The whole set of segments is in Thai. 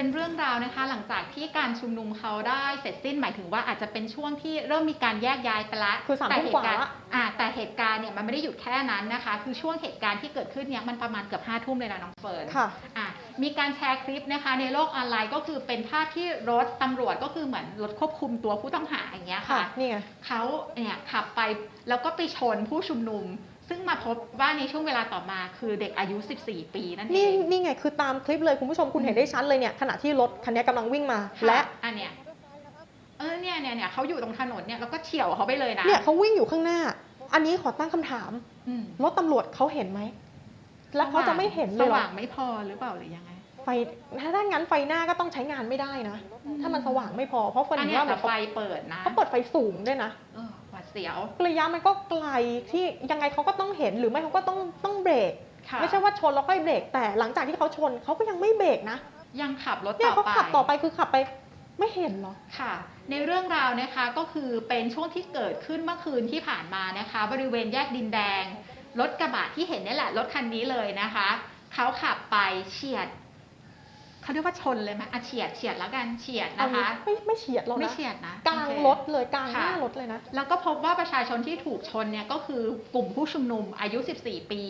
เป็นเรื่องราวนะคะ หลังจากที่การชุมนุมเขาได้เสร็จสิ้นหมายถึงว่าอาจจะเป็นช่วงที่เริ่มมีการแยกย้ายไปละคือสามแต่ทุ่มเหกว่าตุการณ์ละอ่าแต่เหตุการณ์เนี่ยมันไม่ได้หยุดแค่นั้นนะคะ คือช่วงเหตุการณ์ที่เกิดขึ้นเนี่ยมันประมาณเกือบห้าทุ่มเลยนะน้องเฟิร์น ค่ะ อะมีการแชร์คลิปนะคะในโลกออนไลน์ก็คือเป็นภาพที่รถตำรวจก็คือเหมือนรถควบคุมตัวผู้ต้องหาอย่างเงี้ยค่ะ ค่ะ นี่ไง เขาเนี่ยขับไปแล้วก็ไปชนผู้ชุมนุม ซึ่งมาพบว่าในช่วงเวลาต่อมาคือเด็กอายุ 14 ปีนั่นเอนี่งนี่ไงคือตามคลิปเลยคุณผู้ชมคุณเห็นได้ชัดเลยเนี่ยขณะที่รถคันนี้กำลังวิ่งมา ค่ะและอันเนี้ยเออเนี่ยเนี่ยเนี่ยเขาอยู่ตรงถนนเนี่ยแล้วก็เฉี่ยวเขาไปเลยนะเนี่ยเขาวิ่งอยู่ข้างหน้า อันนี้ขอตั้งคำถามอืมรถตำรวจเขาเห็นไหมแล้วเขาจะไม่เห็นเลยสเหรอว่างไม่พอหรือเปล่าหรือยังไงไฟถ้างั้นไฟหน้าก็ต้องใช้งานไม่ได้นะ ถ้ามันสว่างไม่พอเพราะคนอันเห็นเนี้ยว่าเหมืแต่อนเขาไฟเปิดนะเขาเปิดไฟสูงด้วยนะ เออหวาด เสียว ระยะมันก็ไกลที่ยังไงเขาก็ต้องเห็นหรือไม่เขาก็ต้องต้องเบรกค่ะไม่ใช่ว่าชนแล้วค่อยเบรกแต่หลังจากที่เขาชนเขาก็ยังไม่เบรกนะ ยังขับรถเนี่ยต่อเขาไปขับต่อไปคือขับไปไม่เห็นเหรอค่ะ ในเรื่องราวนะคะก็คือเป็นช่วงที่เกิดขึ้นเมื่อคืนที่ผ่านมานะคะ บริเวณแยกดินแดงรถกระบะที่เห็นนี่แหละรถคันนี้เลยนะคะเขาขับไปเฉียด เขาเรียกว่าชนเลยไหมอะเฉียดเฉียดแล้วกันเฉียดเอานะคะไม่ไม่เฉียดหรอกไม่นะเฉียดนะกลางโอเครถเลยกลางหน้าค่ะรถเลยนะแล้วก็พบว่าประชาชนที่ถูกชนเนี่ยก็คือกลุ่มผู้ชุมนุมอายุ 14 ปี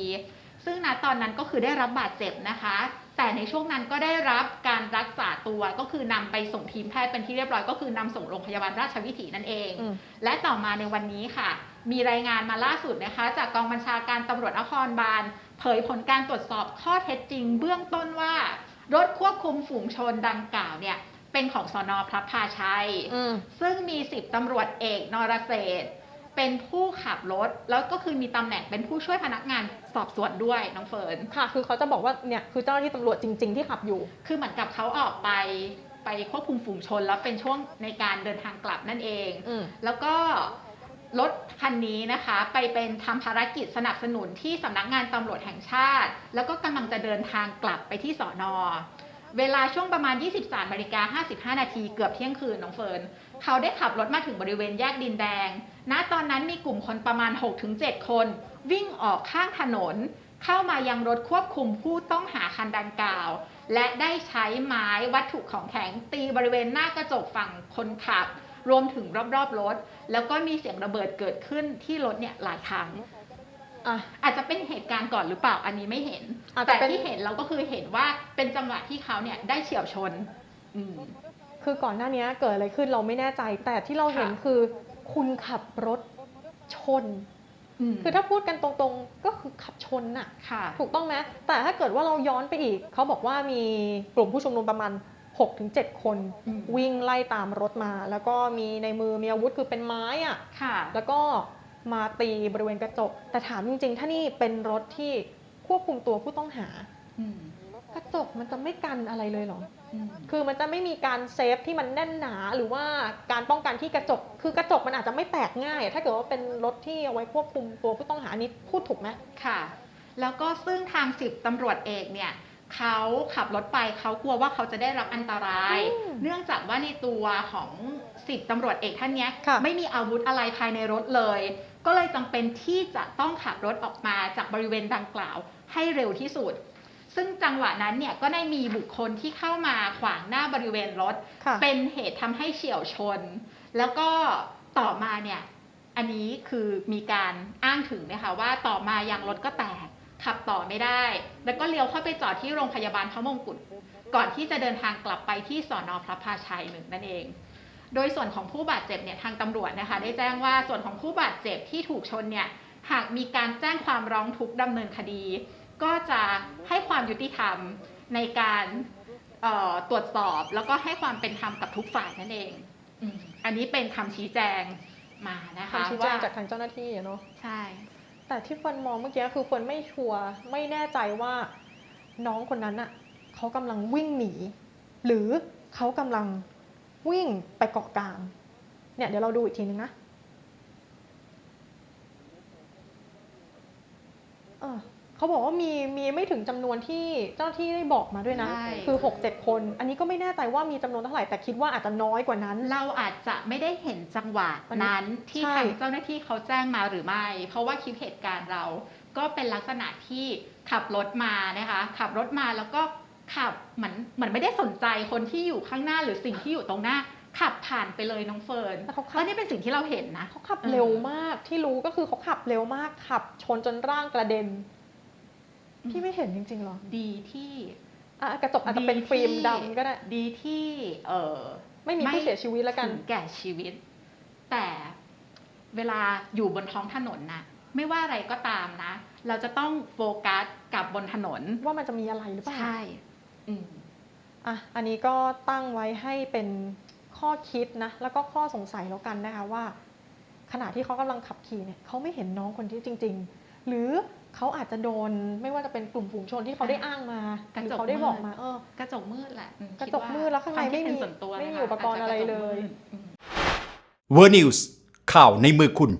ซึ่งณตอนนั้นก็คือได้รับบาดเจ็บนะคะ แต่ในช่วงนั้นก็ได้รับการรักษาตัวก็คือนำไปส่งทีมแพทย์เป็นที่เรียบร้อยก็คือนำส่งโรงพยาบาลราชวิถีนั่นเองอืมและต่อมาในวันนี้ค่ะ มีรายงานมาล่าสุดนะคะ จากกองบัญชาการตำรวจนครบาลเผยผลการตรวจสอบข้อเท็จจริง เบื้องต้นว่า รถควบคุมฝูงชนดังกล่าวเนี่ยเป็นของสอนอพระพาชัยอืมซึ่งมีสิบตำรวจเอกนรเศรษฐ์เป็นผู้ขับรถ แล้วก็คือมีตำแหน่งเป็นผู้ช่วยพนักงานสอบสวนด้วยน้องเฟิร์นค่ะ คือเขาจะบอกว่าเนี่ยคือเจ้าหน้าที่ตำรวจจริง ๆ ที่ขับอยู่ คือเหมือนกับเขาออกไปไปควบคุมฝูงชนแล้วเป็นช่วงในการเดินทางกลับนั่นเองอืมแล้วก็ รถคันนี้นะคะไปเป็นทำภารกิจสนับสนุนที่สำนักงานตำรวจแห่งชาติ แล้วก็กำลังจะเดินทางกลับไปที่สอนอเวลาช่วงประมาณ 23นาฬิกา55 นาทีเกือบเที่ยงคืนน้องเฟิร์นเขาได้ขับรถมาถึงบริเวณแยกดินแดง ณ ตอนนั้นมีกลุ่มคนประมาณ 6-7 คน วิ่งออกข้างถนน เข้ามายังรถควบคุมผู้ต้องหาคันดังกล่าว และได้ใช้ไม้วัตถุของแข็งตีบริเวณหน้ากระจกฝั่งคนขับ รวมถึงรอบๆรถ แล้วก็มีเสียงระเบิดเกิดขึ้นที่รถเนี่ยหลายครั้งอะอาจจะเป็นเหตุการณ์ก่อนหรือเปล่าอันนี้ไม่เห็นอาจจะแต่เป็นที่เห็นเราก็คือเห็นว่าเป็นจังหวะที่เขาเนี่ยได้เฉียวชนอืมคือก่อนหน้านี้เกิดอะไรขึ้นเราไม่แน่ใจ แต่ที่เราเห็นค่ะคือ คุณขับรถชนมคือถ้าพูดกันตรงๆก็คือขับชนน่ะค่ะ ถูกต้องไหมแต่ถ้าเกิดว่าเราย้อนไปอีก เขาบอกว่ามีกลุ่มผู้ชุมนุมประมาณ 6-7คนอืมวิ่งไล่ตามรถมา แล้วก็มีในมือมีอาวุธคือเป็นไม้อะค่ะ แล้วก็มาตีบริเวณกระจก แต่ถามจริง ๆ ถ้านี่เป็นรถที่ควบคุมตัวผู้ต้องหาอืมกระจกมันจะไม่กันอะไรเลยเหรออืมคือมันจะไม่มีการเซฟที่มันแน่นหนาหรือว่าการป้องกันที่กระจก คือกระจกมันอาจจะไม่แตกง่ายอะถ้าเกิดว่าเป็นรถที่เอาไว้ควบคุมตัวผู้ต้องหาอันนี้พูดถูกไหมค่ะ แล้วก็ซึ่งทางสิบตำรวจเอกเนี่ย เขาขับรถไปเขากลัวว่าเขาจะได้รับอันตรายอืมเนื่องจากว่าในตัวของสิบตำรวจเอกท่านเนี้ยค่ะไม่มีอาวุธอะไรภายในรถเลย ก็เลยจำเป็นที่จะต้องขับรถออกมาจากบริเวณดังกล่าวให้เร็วที่สุด ซึ่งจังหวะนั้นเนี่ยก็ได้มีบุคคลที่เข้ามาขวางหน้าบริเวณรถค่ะเป็นเหตุทำให้เฉียวชน แล้วก็ต่อมาเนี่ยอันนี้คือมีการอ้างถึงนะคะว่าต่อมายางรถก็แตก ขับต่อไม่ได้ แล้วก็เลี้ยวเข้าไปจอดที่โรงพยาบาลพระมงกุฎก่อนที่จะเดินทางกลับไปที่สอนอพระพาชัยหนึ่งนั่นเอง โดยส่วนของผู้บาดเจ็บเนี่ยทางตำรวจนะคะ ได้แจ้งว่าส่วนของผู้บาดเจ็บที่ถูกชนเนี่ยหากมีการแจ้งความร้องทุกข์ดำเนินคดี ก็จะให้ความยุติธรรมในการเอ่อตรวจสอบแล้วก็ให้ความเป็นธรรมกับทุกฝ่ายนั่นเองอืมอันนี้เป็นคำชี้แจงมานะคะคำชี้แจงว่าจากทางเจ้าหน้าที่อะเนาะใช่ แต่ที่เฟิร์นมองเมื่อกี้คือเฟิร์นไม่ชัวร์ไม่แน่ใจว่าน้องคนนั้นอะเขากำลังวิ่งหนี หรือเขากำลังวิ่งไปเกาะกลาง เนี่ยเดี๋ยวเราดูอีกทีนึงนะเออ เขาบอกว่ามีมีไม่ถึงจำนวนที่เจ้าหน้าที่ได้บอกมาด้วยนะใช่คือ6กเจ็ดคน อันนี้ก็ไม่แน่ใจว่ามีจำนวนเท่าไหร่แต่คิดว่าอาจจะน้อยกว่านั้น เราอาจจะไม่ได้เห็นจังหวะนั้นที่ใช่ทางเจ้าหน้าที่เขาแจ้งมาหรือไม่ เพราะว่าคลิปเหตุการณ์เราก็เป็นลักษณะที่ขับรถมานะคะ ขับรถมาแล้วก็ขับเหมือนเหมือนไม่ได้สนใจคนที่อยู่ข้างหน้าหรือสิ่งที่อยู่ตรงหน้าขับผ่านไปเลยน้องเฟิร์นแต่เขาขับก็นี่เป็นสิ่งที่เราเห็นนะเขาขับเออเร็วมากที่รู้ก็คือเขาขับเร็วมากขับชนจนร่างกระเด็น พี่ไม่เห็นจริงๆหรอ ดีที่อะกระจกอาจจะเป็นฟิล์มดำก็ได้ ดีที่เออไม่มีผู้เสียชีวิตแล้วกันถึงแก่ชีวิต แต่เวลาอยู่บนท้องถนนนะไม่ว่าอะไรก็ตามนะ เราจะต้องโฟกัสกับบนถนน ว่ามันจะมีอะไรหรือเปล่า ใช่อืมอะ อันนี้ก็ตั้งไว้ให้เป็นข้อคิดนะ แล้วก็ข้อสงสัยแล้วกันนะคะว่า ขณะที่เขากำลังขับขี่เนี่ยเขาไม่เห็นน้องคนที่จริง ๆ หรือ เขาอาจจะโดนไม่ว่าจะเป็นกลุ่มฝูงชนที่เขาได้อ้างมาหรือเขาได้บอกมาเออกระจกมืดแหละอืกระจกมืดแล้วข้างในควคิไม่มีเห็ส่วนตัวไม่มีนะคะอุปกรณ์อะไรเลยาจจกระจกมืดอืมเวอร์นิวส์ข่าวในมือคุณ